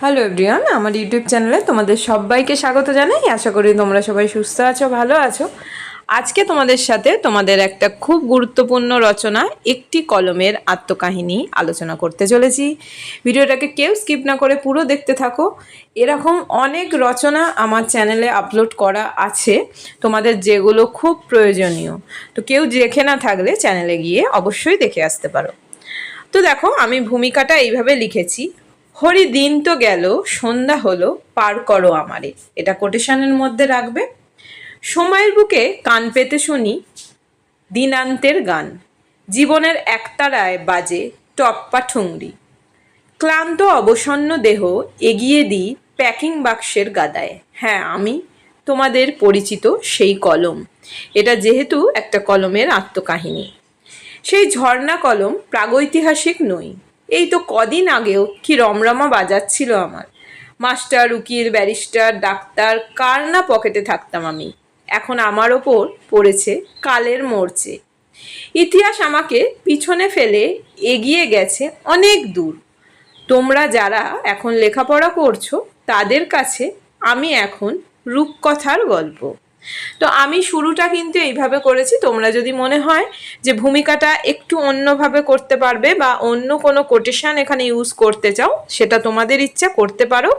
Hello everyone আমার YouTube চ্যানেলে তোমাদের সবাইকে স্বাগত জানাই। আশা করি তোমরা সবাই সুস্থ আছো, ভালো আছো। আজকে তোমাদের সাথে তোমাদের একটা খুব গুরুত্বপূর্ণ রচনা, একটি কলমের আত্মকাহিনী আলোচনা করতে চলেছি। ভিডিওটাকে কেউ স্কিপ না করে পুরো দেখতে থাকো। এরকম অনেক রচনা আমার চ্যানেলে আপলোড করা আছে। তোমাদের যেগুলো খুব প্রয়োজনীয়। তো কেউ দেখে না থাকলে চ্যানেলে গিয়ে অবশ্যই দেখে আসতে পারো। তো দেখো, আমি ভূমিকাটা এইভাবে লিখেছি। হরি দিন তো গেল, সন্ধ্যা হলো, পার করো আমারে। এটা কোটেশনের মধ্যে রাখবে। সময়ের বুকে কান পেতে শুনি, দিনান্তের গান। জীবনের একতারায় বাজে টপ্পা ঠুংরি। ক্লান্ত অবসন্ন দেহ এগিয়ে দিই প্যাকিং বাক্সের গাদায়। হ্যাঁ আমি তোমাদের পরিচিত সেই কলম। এটা যেহেতু একটা কলমের আত্মকাহিনী। সেই ঝর্ণা কলম প্রাগৈতিহাসিক নই। এই তো কদিন আগেও কি রমরমা বাজাচ্ছিল আমার। মাস্টার, উকিল, ব্যারিস্টার, ডাক্তার, কার না পকেটে থাকতাম আমি। এখন আমার ওপর পড়েছে কালের মোর্চে। ইতিহাস আমাকে পিছনে ফেলে এগিয়ে গেছে অনেক দূর। তোমরা যারা এখন লেখাপড়া করছ, তাদের কাছে আমি এখন রূপকথার গল্প। তো আমি শুরুটা কিন্তু এইভাবে করেছি। তোমরা যদি মনে হয় যে ভূমিকাটা একটু অন্যভাবে করতে পারবে বা অন্য কোনো কোটেশন এখানে ইউজ করতে চাও, সেটা তোমাদের ইচ্ছা করতে পারো।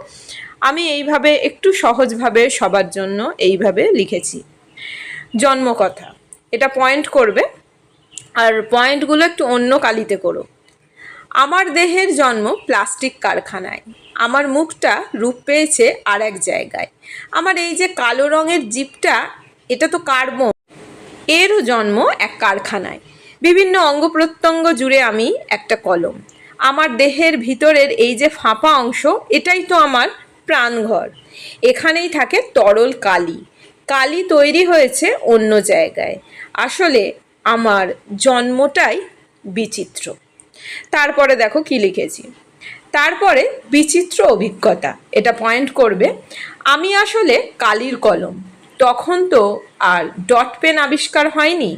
আমি এইভাবে একটু সহজভাবে সবার জন্য এইভাবে লিখেছি। জন্মকথা, এটা পয়েন্ট করবে। আর পয়েন্টগুলো একটু অন্য কালিতে করো। আমার দেহের জন্ম প্লাস্টিক কারখানায়। আমার মুখটা রূপ পেয়েছে আর এক জায়গায়। আমার এই যে কালো রঙের জিপটা, এটা তো কার্বন। এরও জন্ম এক কারখানায়। বিভিন্ন অঙ্গ প্রত্যঙ্গ জুড়ে আমি একটা কলম। আমার দেহের ভিতরের এই যে ফাঁপা অংশ, এটাই তো আমার প্রাণঘর। এখানেই থাকে তরল কালি। কালি তৈরি হয়েছে অন্য জায়গায়। আসলে আমার জন্মটাই বিচিত্র। তারপরে দেখো কি লিখেছি। তারপরে বিচিত্র অভিজ্ঞতা, এটা পয়েন্ট করবে। আমি আসলে কালির কলম, তখন তো আর ডট পেন আবিষ্কার হয়নি,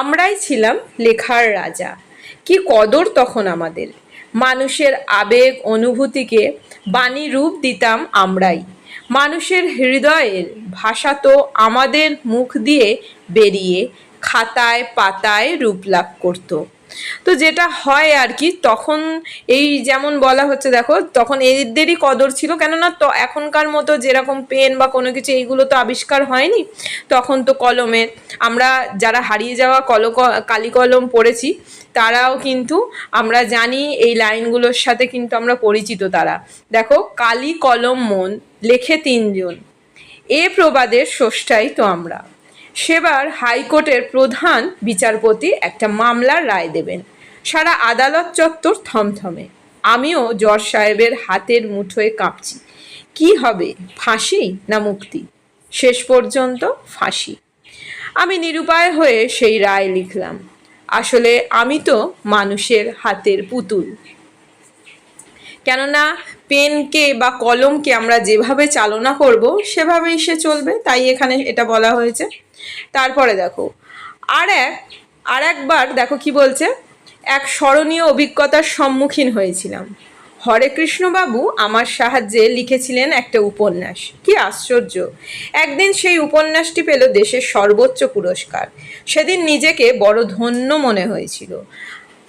আমরাই ছিলাম লেখার রাজা। কি কদর তখন আমাদের, মানুষের আবেগ অনুভূতিকে বাণী রূপ দিতাম আমরাই। মানুষের হৃদয়ের ভাষা তো আমাদের মুখ দিয়ে বেরিয়ে খাতায় পাতায় রূপ লাভ করতো। তো যেটা হয় আর কি, তখন এই যেমন বলা হচ্ছে দেখো, তখন এদেরই কদর ছিল। কেননা তো এখনকার মতো যেরকম পেন বা কোনো কিছু এইগুলো তো আবিষ্কার হয়নি, তখন তো কলমের আমরা যারা হারিয়ে যাওয়া কল কালি কলম পড়েছি, তারাও কিন্তু আমরা জানি এই লাইনগুলোর সাথে কিন্তু আমরা পরিচিত তারা। দেখো কালি কলম মন লেখে তিনজন, এ প্রবাদের স্রষ্টাই তো আমরা। সেবার হাইকোর্টের প্রধান বিচারপতি একটা মামলার রায় দেবেন। সারা আদালত চত্বর থমথমে। আমিও জজ সাহেবের হাতের মুঠোয় কাঁপছি। কি হবে, ফাঁসি না মুক্তি? শেষ পর্যন্ত ফাঁসি। আমি নিরুপায় হয়ে সেই রায় লিখলাম। আসলে আমি তো মানুষের হাতের পুতুল। কেননা পেনকে বা কলমকে আমরা যেভাবে চালনা করব, সেভাবেই সে চলবে, তাই এখানে এটা বলা হয়েছে। তারপরে দেখো, আর এক, আর একবার দেখো কি বলছে, এক স্মরণীয় অভিজ্ঞতার সম্মুখীন হয়েছিলাম। হরে কৃষ্ণবাবু আমার সাহায্যে লিখেছিলেন একটা উপন্যাস। কি আশ্চর্য! একদিন সেই উপন্যাসটি পেল দেশের সর্বোচ্চ পুরস্কার। সেদিন নিজেকে বড় ধন্য মনে হয়েছিল।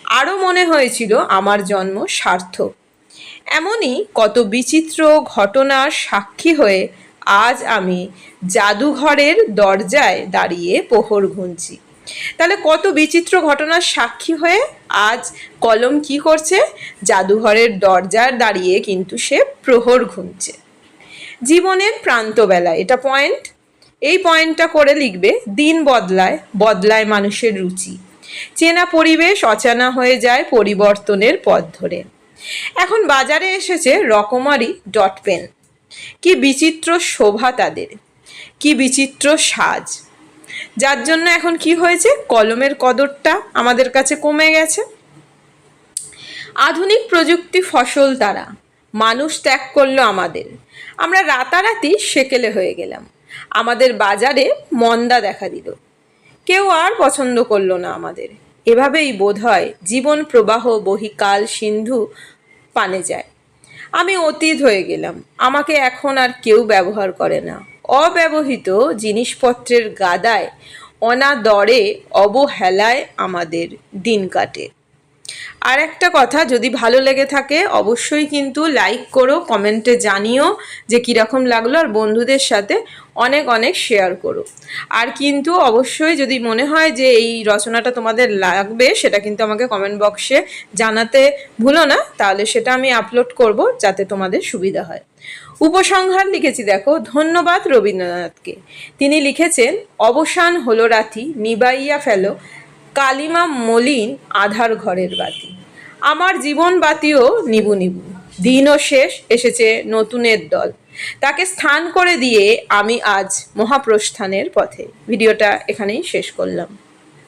আরও মনে হয়েছিল, আমার জন্ম সার্থক। এমনই কত বিচিত্র ঘটনার সাক্ষী হয়ে আজ আমি জাদুঘরের দরজায় দাঁড়িয়ে পোহর গুনছি। তাহলে কত বিচিত্র ঘটনার সাক্ষী হয়ে আজ কলম কি করছে? জাদুঘরের দরজার দাঁড়িয়ে কিন্তু সে প্রহর ঘুমছে। জীবনের প্রান্তবেলা এটা পয়েন্ট এই পয়েন্টটা করে লিখবে, দিন বদলায় বদলায় মানুষের রুচি। চেনা পরিবেশ অচেনা হয়ে যায় পরিবর্তনের পথ ধরে। এখন বাজারে এসেছে রকমারি ডট পেন। কি বিচিত্র শোভা তাদের। কি বিচিত্র সাজ। যার জন্য এখন কি হয়েছে? কলমের কদরটা আমাদের কাছে কমে গেছে। আধুনিক প্রযুক্তি ফসল তারা। মানুষ ত্যাগ করল আমাদের। আমরা রাতারাতি সেকেলে হয়ে গেলাম। আমাদের বাজারে মন্দা দেখা দিল। কেউ আর পছন্দ করল না আমাদের। এভাবেই বোধ হয় জীবন প্রবাহ, বহিকাল, সিন্ধু পানে যায়। আমি অতীত হয়ে গেলাম। আমাকে এখন আর কেউ ব্যবহার করে না। অব্যবহৃত জিনিসপত্রের গাদায় অনাদরে অবহেলায় আমাদের দিন কাটে। আর একটা কথা, যদি ভালো লেগে থাকে, অবশ্যই কিন্তু লাইক করো কমেন্টে জানিও যে কীরকম লাগল আর বন্ধুদের সাথে অনেক অনেক শেয়ার করো। আর কিন্তু অবশ্যই যদি মনে হয় যে এই রচনাটা তোমাদের লাগবে, সেটা কিন্তু আমাকে কমেন্ট বক্সে জানাতে ভুলো না, তাহলে সেটা আমি আপলোড করব যাতে তোমাদের সুবিধা হয়। উপসংহার লিখেছি, দেখো, ধন্যবাদ রবীন্দ্রনাথকে। তিনি লিখেছেন, অবসান হলো রাতি, নিবাইয়া ফেলো কালিমা মলিন আধার ঘরের বাতি। আমার জীবন বাতিও নিবু নিবু। দিনও শেষ, এসেছে নতুনের দল। তাকে স্থান করে দিয়ে আমি আজ মহাপ্রস্থানের পথে। ভিডিওটা এখানেই শেষ করলাম।